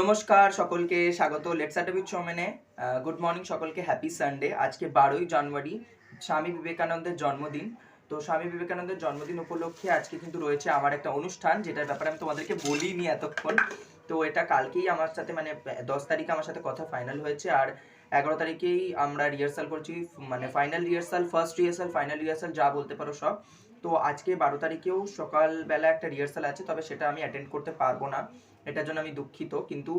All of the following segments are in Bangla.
নমস্কার, সকলকে স্বাগত লেটস আট উইথ সোমেনে গুড মর্নিং সকলকে হ্যাপি সানডে আজকে বারোই জানুয়ারি, স্বামী বিবেকানন্দের জন্মদিন। তো স্বামী বিবেকানন্দের জন্মদিন উপলক্ষে আজকে কিন্তু রয়েছে আমার একটা অনুষ্ঠান, যেটার ব্যাপারে আমি তোমাদেরকে বলিনি এতক্ষণ। তো এটা কালকেই আমার সাথে মানে দশ তারিখে আমার সাথে কথা ফাইনাল হয়েছে আর এগারো তারিখেই আমরা রিহার্সাল করছি মানে final rehearsal first rehearsal final rehearsal যা বলতে পারো সব। তো আজকে বারো তারিখেও সকালবেলা একটা রিহার্সাল আছে, তবে সেটা আমি অ্যাটেন্ড করতে পারব না। এটার জন্য আমি দুঃখিত, কিন্তু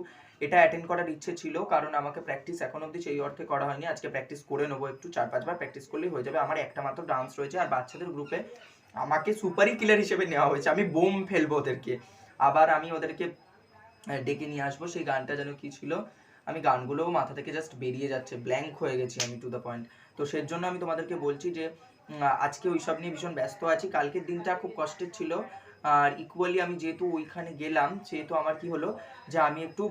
এটা অ্যাটেন্ড করার ইচ্ছে ছিল, কারণ আমাকে প্র্যাকটিস এখন অবধি সেই অর্থে করা হয়নি। আজকে প্র্যাকটিস করে নেব একটু, চার পাঁচবার প্র্যাকটিস করলেই হয়ে যাবে। আমার একটা মাত্র ডান্স রয়েছে, আর বাচ্চাদের গ্রুপে আমাকে সুপারি কিলার হিসেবে নেওয়া হয়েছে। আমি বোম ফেলব ওদেরকে। আবার আমি ওদেরকে ডেকে নিয়ে আসব, সেই গানটা যেন কি ছিল? আমি গানগুলোও মাথা থেকে জাস্ট বেরিয়ে যাচ্ছে ব্ল্যাঙ্ক হয়ে গেছি আমি টু দ্য পয়েন্ট তো সের জন্য আমি তোমাদেরকে বলছি যে আজকে ওইসব নিয়ে ভীষণ ব্যস্ত আছি। কালকের দিনটা খুব কষ্টের ছিল। আর ইকুয়ালি আমি যেহেতু ওইখানে গেলাম সেহেতু আমার কি হলো যে আমি একটু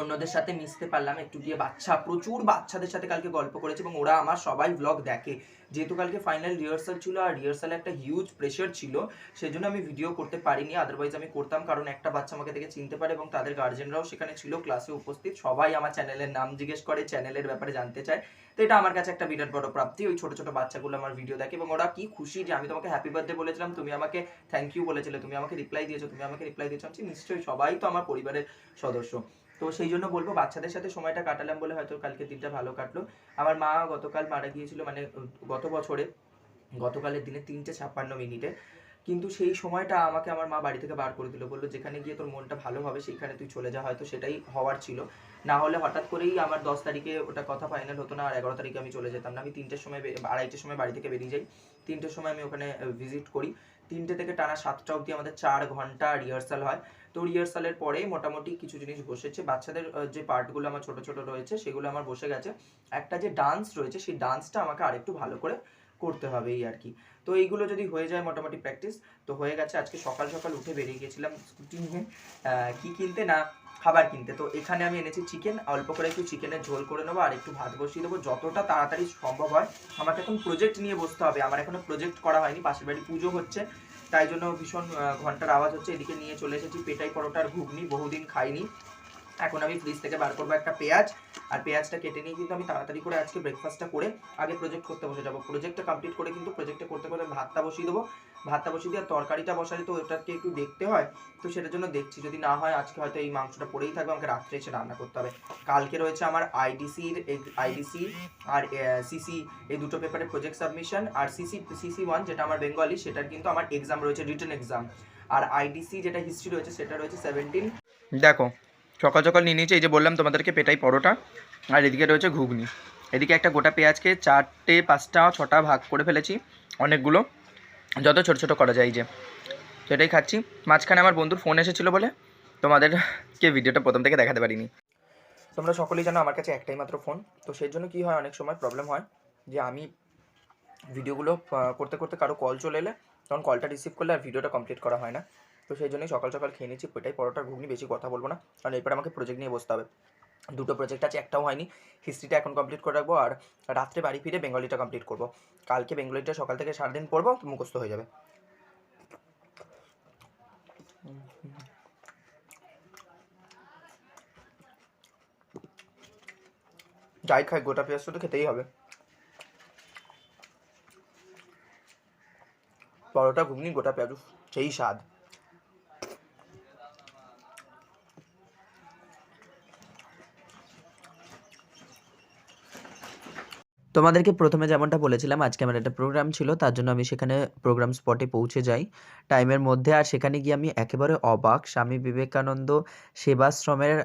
অন্যদের সাথে মিশতে পারলাম, একটু গিয়ে বাচ্চা, প্রচুর বাচ্চাদের সাথে কালকে গল্প করেছে এবং ওরা আমার সবাই ব্লগ দেখে। যেহেতু কালকে ফাইনাল রিহার্সাল ছিল আর রিহার্সালে একটা হিউজ প্রেশার ছিল সেই জন্য আমি ভিডিও করতে পারিনি। আদারওয়াইজ আমি করতাম কারণ একটা বাচ্চা আমাকে দেখে চিনতে পারে এবং তাদের গার্জেনরাও সেখানে ছিল ক্লাসে উপস্থিত। সবাই আমার চ্যানেলের নাম জিজ্ঞেস করে চ্যানেলের ব্যাপারে জানতে চায়। তো এটা আমার কাছে একটা বিরাট বড় প্রাপ্তি। ওই ছোট ছোট বাচ্চাগুলো আমার ভিডিও দেখে এবং ওরা কি খুশি যে আমি তোমাকে হ্যাপি বার্থডে বলেছিলাম, তুমি আমাকে থ্যাংক ইউ বলেছিলে, তুমি আমাকে রিপ্লাই দিয়েছ, তুমি আমাকে রিপ্লাই দিয়েছ। নিশ্চয়ই সবাই তো আমার পরিবারের সদস্য। তো সেই জন্য বলব বাচ্চাদের সাথে সময়টা কাটালাম বলে হয়তো কালকে দিনটা ভালো কাটলো। আমার মা গতকাল মারা গিয়েছিল মানে গত বছরে, গতকালের দিনে তিনটে ছাপ্পান্ন মিনিটে। কিন্তু সেই সময়টা আমাকে আমার মা বাড়ি থেকে বার করে দিল। বলল, যেখানে গিয়ে তোর মনটা ভালো হবে, সেখানে তুই চলে যা। হয়তো সেটাই হওয়ার ছিল। না হলে হঠাৎ করেই আমার দশ তারিখে ওটা কথা ফাইনাল হতো না আর এগারো তারিখে আমি চলে যেতাম না। আমি তিনটের সময় আড়াইটের সময় বাড়ি থেকে বেরিয়ে যাই। তিনটের সময় আমি ওখানে ভিজিট করি। তিনটে থেকে টানা সাতটা অবধি আমাদের চার ঘণ্টা রিহার্সাল হয়। তো রিহার্সালের পরে মোটামুটি কিছু জিনিস বসেছে। বাচ্চাদের যে পার্টগুলো আমার ছোট ছোট রয়েছে, সেগুলো আমার বসে গেছে। একটা যে ডান্স রয়েছে, সেই ডান্সটা আমাকে আরেকটু ভালো করে করতে হবে এই আর কি। তো এইগুলো যদি হয়ে যায় মোটামুটি প্র্যাকটিস তো হয়ে গেছে। আজকে সকাল সকাল উঠে বেরিয়ে গেছিলাম স্কুটি নিয়ে কি কিনতে না খাবার কিনতে। তো এখানে আমি এনেছি চিকেন অল্প করে একটু চিকেনের ঝোল করে নেব আর একটু ভাত বসিয়ে দেবো। যতটা তাড়াতাড়ি সম্ভব হয়, আমাকে এখন প্রজেক্ট নিয়ে বসতে হবে। আমার এখনও প্রজেক্ট করা হয়নি, পাশের বাড়ি পুজো হচ্ছে। তাই জন্য ভীষণ ঘণ্টার আওয়াজ হচ্ছে। এদিকে নিয়ে চলে এসেছি পেটাই পরোটার ঘুগনি, বহুদিন খাইনি। এখন আমি ফ্রিজ থেকে বার করব একটা পেঁয়াজ। আর পেঁয়াজটা কেটে নিয়ে কিন্তু আমি তাড়াতাড়ি করে আজকে ব্রেকফাস্টটা করে আগে প্রজেক্ট করতে বসে যাব। প্রজেক্টটা কমপ্লিট করে কিন্তু প্রজেক্টটা করতে করতে ভাতটা বসিয়ে দেবো। ভাতটা বসিয়ে দিয়ে তরকারিটা বসালে তো ওটাকে একটু দেখতে হয়। তো সেটার জন্য দেখছি, যদি না হয় আজকে হয়তো এই মাংসটা পড়েই থাকবে, আমাকে রাত্রে এসে রান্না করতে হবে। কালকে রয়েছে আমার আইডিসির আইডিসি আর সিসি এই দুটো পেপারে প্রজেক্ট সাবমিশন আর সিসি সিসি ওয়ান যেটা আমার বেঙ্গলি সেটার কিন্তু আমার এক্সাম রয়েছে রিটেন এক্সাম আর আইডিসি যেটা হিস্ট্রি রয়েছে, সেটা রয়েছে সেভেন্টিন দেখো সকাল সকাল নিয়ে নিয়েছে, এই যে বললাম তোমাদেরকে পেটাই পরোটা, আর এদিকে রয়েছে ঘুগনি। এদিকে একটা গোটা পেঁয়াজকে চারটে, পাঁচটা, ছটা ভাগ করে ফেলেছি অনেকগুলো, যত ছোট ছোট করা যায় যে। তো এটাই খাচ্ছি। মাঝখানে আমার বন্ধুর ফোন এসেছিল বলে তোমাদেরকে ভিডিওটা প্রথম থেকে দেখাতে পারিনি। তোমরা সকলেই জানো আমার কাছে একটাই মাত্র ফোন, তো সেই জন্য কী হয়, অনেক সময় প্রবলেম হয় যে আমি ভিডিওগুলো করতে করতে কারও কল চলে এলে, তখন কলটা রিসিভ করলে আর ভিডিওটা কমপ্লিট করা হয় না। তো সেই জন্যই সকাল সকাল খেয়ে নিচ্ছি পেটাই পরোটার ঘুগনি, বেশি কথা বলব না। কারণ এরপর আমাকে প্রজেক্ট নিয়ে বসতে হবে। দুটো প্রজেক্ট আছে, একটাও হয়নি। হিস্ট্রিটা এখন কমপ্লিট করে রাখব আর রাত্রে বাড়ি ফিরে বেঙ্গলিটা কমপ্লিট করব। কালকে বেঙ্গলিটা সকাল থেকে সারাদিন পড়ব, মুখস্থ হয়ে যাবে। যাই খাই, গোটা পেঁয়াজ তো খেতেই হবে। পরোটা, ঘুগনি, গোটা পেঁয়াজ সেই স্বাদ। তোমাদেরকে প্রথমে যেমনটা বলেছিলাম, আজকে আমার একটা প্রোগ্রাম ছিল, তার জন্য আমি সেখানে প্রোগ্রাম স্পটে পৌঁছে যাই। টাইমের মধ্যে আর সেখানে গিয়ে আমি একেবারে অবাক। স্বামী বিবেকানন্দ সেবাশ্রমের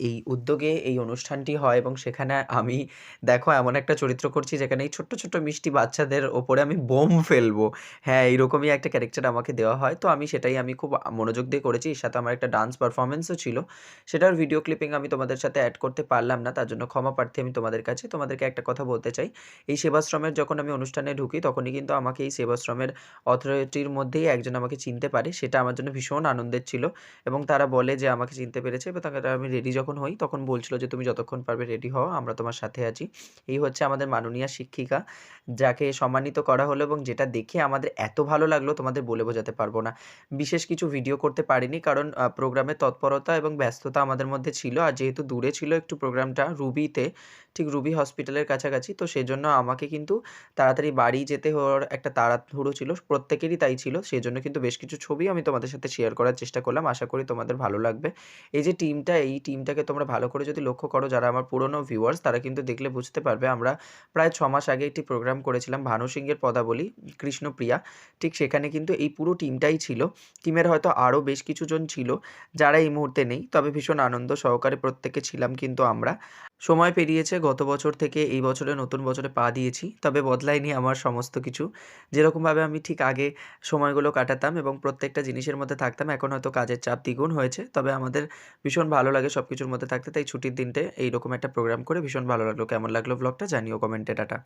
এই উদ্যোগে এই অনুষ্ঠানটি হয় এবং সেখানে আমি, দেখো এমন একটা চরিত্র করছি যেখানে এই ছোট্ট ছোট্ট মিষ্টি বাচ্চাদের ওপরে আমি বোম ফেলব। হ্যাঁ এইরকমই একটা ক্যারেক্টার আমাকে দেওয়া হয়। তো আমি সেটাই আমি খুব মনোযোগ দিয়ে করেছি। এর সাথে আমার একটা ডান্স পারফরমেন্সও ছিল। সেটার ভিডিও ক্লিপিং আমি তোমাদের সাথে অ্যাড করতে পারলাম না, তার জন্য ক্ষমা প্রার্থী আমি তোমাদের কাছে। তোমাদেরকে একটা কথা বলতে চাই। এই সেবাশ্রমের যখন আমি অনুষ্ঠানে ঢুকি, তখনই কিন্তু আমাকে এই সেবাশ্রমের অথরিটির মধ্যেই একজন আমাকে চিনতে পারে। সেটা আমার জন্য ভীষণ আনন্দের ছিল এবং তারা বলে যে আমাকে চিনতে পেরেছে এবং তাকে আমি রেডি যখন হই, তখন বলছিল যে, তুমি যতক্ষণ পারবে রেডি হও, আমরা তোমার সাথে আছি। এই হচ্ছে আমাদের মাননীয়া শিক্ষিকা, যাকে সম্মানিত করা হলো এবং যেটা দেখে আমাদের এত ভালো লাগল, তোমাদের বলে বোঝাতে পারব না। বিশেষ কিছু ভিডিও করতে পারিনি কারণ প্রোগ্রামের তৎপরতা এবং ব্যস্ততা আমাদের মধ্যে ছিল আর যেহেতু দূরে ছিল একটু প্রোগ্রামটা রুবিতে, ঠিক রুবি হসপিটালের কাছাকাছি, তো সেজন্য আমাকে কিন্তু তাড়াতাড়ি বাড়ি যেতে হওয়ার একটা তাড়াহুড়ো ছিল, প্রত্যেকেরই তাই ছিল সেই জন্য কিন্তু বেশ কিছু ছবি আমি তোমাদের সাথে শেয়ার করার চেষ্টা করলাম, আশা করি তোমাদের ভালো লাগবে। এই যে টিমটা এই টিমটাকে তোমরা ভালো করে যদি লক্ষ্য করো, যারা আমার পুরনো ভিউয়ার্স তারা কিন্তু দেখলে বুঝতে পারবে আমরা প্রায় ছ মাস আগে একটি প্রোগ্রাম করেছিলাম, ভানু সিংয়ের পদাবলী, কৃষ্ণপ্রিয়া। ঠিক সেখানে কিন্তু এই পুরো টিমটাই ছিল। টিমের হয়তো আরও বেশ কিছুজন ছিল, যারা এই মুহূর্তে নেই, তবে ভীষণ আনন্দ সহকারে প্রত্যেকে ছিলাম কিন্তু আমরা। সময় পেরিয়েছে, গত বছর থেকে এই বছরে নতুন বছরে পা দিয়েছি, তবে বদলায়নি আমার সমস্ত কিছু। যেরকমভাবে আমি ঠিক আগে সময়গুলো কাটাতাম এবং প্রত্যেকটা জিনিসের মধ্যে থাকতাম, এখন হয়তো কাজের চাপ দ্বিগুণ হয়েছে, তবে আমাদের ভীষণ ভালো লাগে সব কিছুর মধ্যে থাকতে, তাই ছুটির দিনতে এইরকম একটা প্রোগ্রাম করে ভীষণ ভালো লাগল। কেমন লাগল ব্লগটা জানিও কমেন্টে, টাটা।